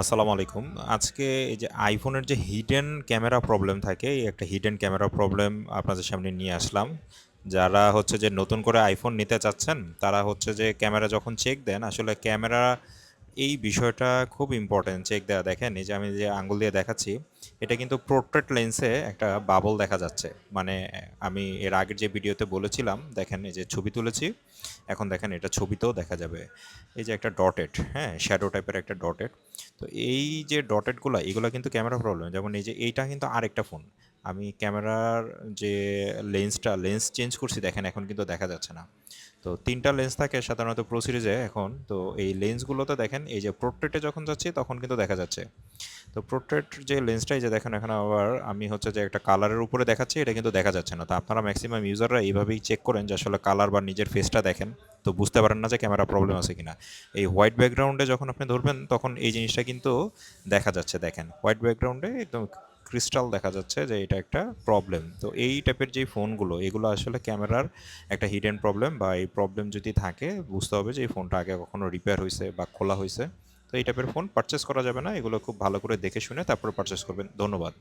আসসালামু আলাইকুম। আজকে এই যে আইফোনের যে হিডেন ক্যামেরা প্রবলেম থাকে, এই একটা হিডেন ক্যামেরা প্রবলেম আপনাদের সামনে নিয়ে আসলাম। যারা হচ্ছে যে নতুন করে আইফোন নিতে চাচ্ছেন, তারা হচ্ছে যে ক্যামেরা যখন চেক দেন, আসলে ক্যামেরা এই বিষয়টা খুব ইম্পর্টেন্ট চেক দেওয়া দেখেন, এই যে আমি যে আঙ্গুল দিয়ে দেখাচ্ছি, এটা কিন্তু পোর্ট্রেট লেন্সে একটা বাবল দেখা যাচ্ছে। মানে আমি এর আগের যে ভিডিওতে বলেছিলাম, দেখেন, এই যে ছবি তুলেছি, এখন দেখেন, এটা ছবিতেও দেখা যাবে। এই যে একটা ডটেড হ্যাঁ শ্যাডো টাইপের একটা ডটেড তো এই যে ডটেডগুলো এগুলো কিন্তু ক্যামেরা প্রবলেম যেমন এই যে এইটা কিন্তু আরেকটা ফোন আমি ক্যামেরার যে লেন্সটা, লেন্স চেঞ্জ করছি, দেখেন এখন কিন্তু দেখা যাচ্ছে না। তো তিনটা লেন্স থাকে সাধারণত প্রো সিরিজে এখন। তো এই লেন্সগুলোতে দেখেন, এই যে প্রোট্রেটে যখন যাচ্ছি, তখন কিন্তু দেখা যাচ্ছে। তো প্রোট্রেট যে লেন্সটাই যে দেখেন এখন আবার আমি হচ্ছে যে একটা কালারের উপরে দেখাচ্ছি, এটা কিন্তু দেখা যাচ্ছে না। তো আপনারা ম্যাক্সিমাম ইউজাররা এইভাবেই চেক করেন যে আসলে কালার বা নিজের ফেসটা দেখেন। তো বুঝতে পারেন না যে ক্যামেরা প্রবলেম আছে কিনা। এই হোয়াইট ব্যাকগ্রাউন্ডে যখন আপনি ধরবেন, তখন এই জিনিসটা কিন্তু দেখা যাচ্ছে, দেখেন। হোয়াইট ব্যাকগ্রাউন্ডে একদম ক্রিস্টাল দেখা যাচ্ছে যে এটা একটা প্রবলেম তো এই টাইপের যে ফোনগুলো এগুলো আসলে ক্যামেরার একটা হিডেন প্রবলেম বা এই প্রবলেম যদি থাকে, বুঝতে হবে যে এই ফোনটা আগে কখনো রিপেয়ার হয়েছে বা খোলা হয়েছে তো এই টাইপের ফোন পারচেস করা যাবে না, এগুলো খুব ভালো করে দেখে শুনে তারপর পারচেস করবেন। ধন্যবাদ।